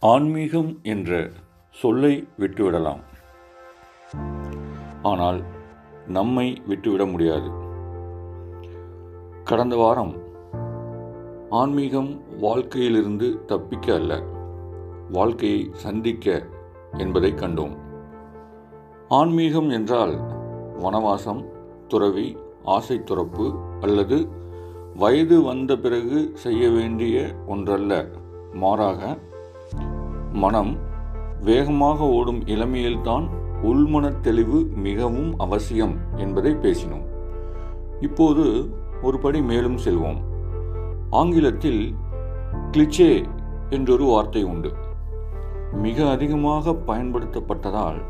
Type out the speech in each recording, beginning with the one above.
ஆன்மீகம் என்ற சொல்லை விட்டுவிடலாம். ஆனால் நம்மை விட்டுவிட முடியாது. கடந்த வாரம் ஆன்மீகம் வாழ்க்கையிலிருந்து தப்பிக்க அல்ல வாழ்க்கையை சந்திக்க என்பதை கண்டோம். ஆன்மீகம் என்றால் வனவாசம் துறவி ஆசை துறப்பு அல்லது வயது வந்த பிறகு செய்ய வேண்டிய ஒன்றல்ல மாறாக மனம் வேகமாக ஓடும் இளமையில்தான் உள்மன தெளிவு மிகவும் அவசியம் என்பதை பேசினோம். இப்போது ஒரு படி மேலும் செல்வோம். ஆங்கிலத்தில் கிளிச்சே என்றொரு வார்த்தை உண்டு. மிக அதிகமாக பயன்படுத்தப்பட்டதால்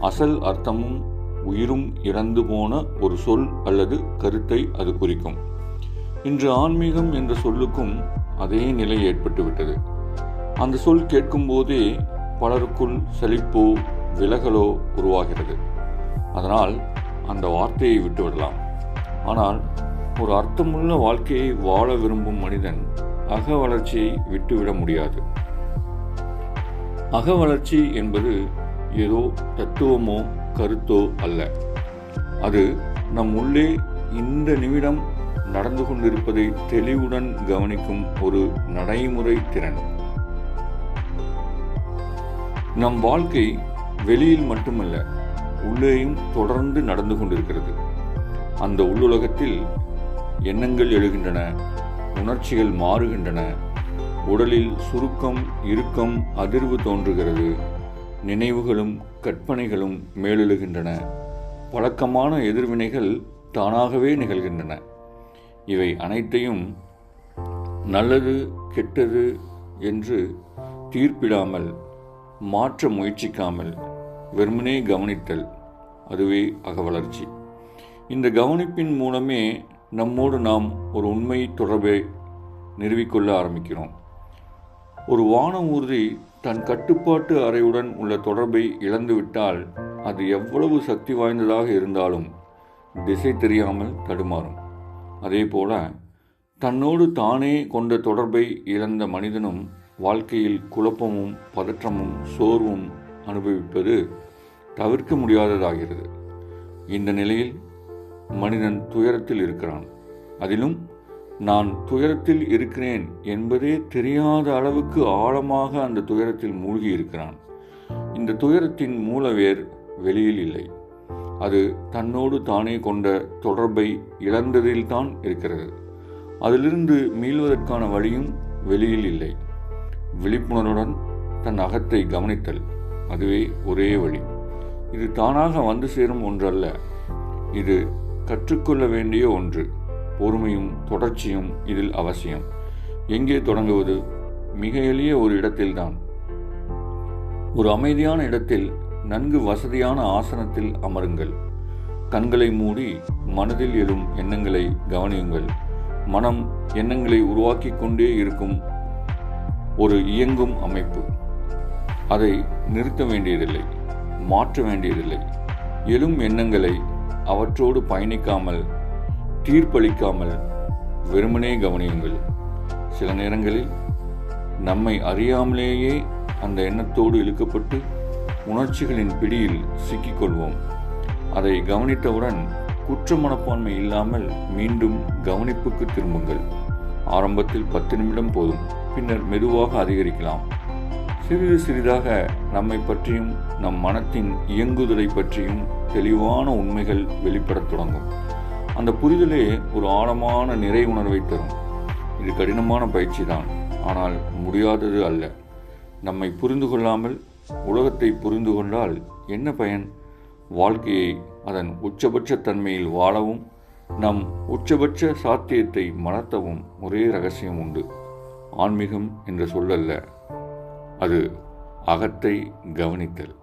அசல் அர்த்தமும் உயிரும் இறந்து போன ஒரு சொல் அல்லது கருத்தை அது குறிக்கும். இன்று ஆன்மீகம் என்ற சொல்லுக்கும் அதே நிலை ஏற்பட்டுவிட்டது. அந்த சொல் கேட்கும்போதே பலருக்குள் செழிப்போ விலகலோ உருவாகிறது. அதனால் அந்த வார்த்தையை விட்டுவிடலாம். ஆனால் ஒரு அர்த்தமுள்ள வாழ்க்கையை வாழ விரும்பும் மனிதன் அக வளர்ச்சியை விட்டுவிட முடியாது. அக வளர்ச்சி என்பது ஏதோ தத்துவமோ கருத்தோ அல்ல. அது நம் உள்ளே இந்த நிமிடம் நடந்து கொண்டிருப்பதை தெளிவுடன் கவனிக்கும் ஒரு நடைமுறை திறன். நம் வாழ்க்கை வெளியில் மட்டுமல்ல உள்ளேயும் தொடர்ந்து நடந்து கொண்டிருக்கிறது. அந்த உள்ளுலகத்தில் எண்ணங்கள் எழுகின்றன உணர்ச்சிகள் மாறுகின்றன உடலில் சுருக்கம் இறுக்கம் அதிர்வு தோன்றுகிறது நினைவுகளும் கற்பனைகளும் மேலெழுகின்றன பழக்கமான எதிர்வினைகள் தானாகவே நிகழ்கின்றன. இவை அனைத்தையும் நல்லது கெட்டது என்று தீர்ப்பிடாமல் மாற்ற முயற்சிக்காமல் வெறுமனே கவனித்தல் அதுவே அகவளர்ச்சி இந்த கவனிப்பின் மூலமே நம்மோடு நாம் ஒரு உண்மை தொடர்பை நிறுவிக்கொள்ள ஆரம்பிக்கிறோம். ஒரு வான ஊர்தி தன் கட்டுப்பாட்டு அறையுடன் உள்ள தொடர்பை இழந்துவிட்டால் அது எவ்வளவு சக்தி வாய்ந்ததாக இருந்தாலும் திசை தெரியாமல் தடுமாறும். அதே போல தன்னோடு தானே கொண்ட தொடர்பை இழந்த மனிதனும் வாழ்க்கையில் குழப்பமும் பதற்றமும் சோர்வும் அனுபவிப்பது தவிர்க்க முடியாததாகிறது. இந்த நிலையில் மனிதன் துயரத்தில் இருக்கிறான். அதிலும் நான் துயரத்தில் இருக்கிறேன் என்பதே தெரியாத அளவுக்கு ஆழமாக அந்த துயரத்தில் மூழ்கி இருக்கிறான் இந்த துயரத்தின் மூலவேர் வெளியில் இல்லை. அது தன்னோடு தானே கொண்ட தொடர்பை இழந்ததில்தான் இருக்கிறது. அதிலிருந்து மீள்வதற்கான வழியும் வெளியில் இல்லை. விழிப்புணர்வுடன் தன் அகத்தை கவனித்தல். அதுவே ஒரே வழி. இது தானாக வந்து சேரும் ஒன்றல்ல. இது கற்றுக்கொள்ள வேண்டிய ஒன்று. பொறுமையும் தொடர்ச்சியும் இதில் அவசியம். எங்கே தொடங்குவது? மிக எளிய ஒரு இடத்தில்தான். ஒரு அமைதியான இடத்தில் நன்கு வசதியான ஆசனத்தில் அமருங்கள். கண்களை மூடி மனதில் எழும் எண்ணங்களை கவனியுங்கள். மனம் எண்ணங்களை உருவாக்கி கொண்டே இருக்கும் ஒரு இயங்கும் அமைப்பு. அதை நிறுத்த வேண்டியதில்லை மாற்ற வேண்டியதில்லை. எழும் எண்ணங்களை அவற்றோடு பயணிக்காமல் தீர்ப்பளிக்காமல் வெறுமனே கவனியுங்கள். சில நேரங்களில் நம்மை அறியாமலேயே அந்த எண்ணத்தோடு இழுக்கப்பட்டு உணர்ச்சிகளின் பிடியில் சிக்கிக்கொள்வோம். அதை கவனித்தவுடன் குற்ற மனப்பான்மை இல்லாமல் மீண்டும் கவனிப்புக்கு திரும்புங்கள். ஆரம்பத்தில் பத்து நிமிடம் போதும். பின்னர் மெதுவாக அதிகரிக்கலாம். சிறிது சிறிதாக நம்மை பற்றியும் நம் மனத்தின் இயங்குதலை பற்றியும் தெளிவான உண்மைகள் வெளிப்படத் தொடங்கும். அந்த புரிதலே ஒரு ஆழமான நிறை உணர்வை தரும். இது கடினமான பயிற்சி தான் ஆனால் முடியாதது அல்ல. நம்மை புரிந்து கொள்ளாமல் உலகத்தை புரிந்து கொண்டால் என்ன பயன்? வாழ்க்கையை அதன் உச்சபட்ச தன்மையில் வாழவும் நம் உச்சபட்ச சாத்தியத்தை மணத்தவும் ஒரே ரகசியம் உண்டு. ஆன்மீகம் என்ற சொல்லல்ல அது அகத்தை கவனித்தல்.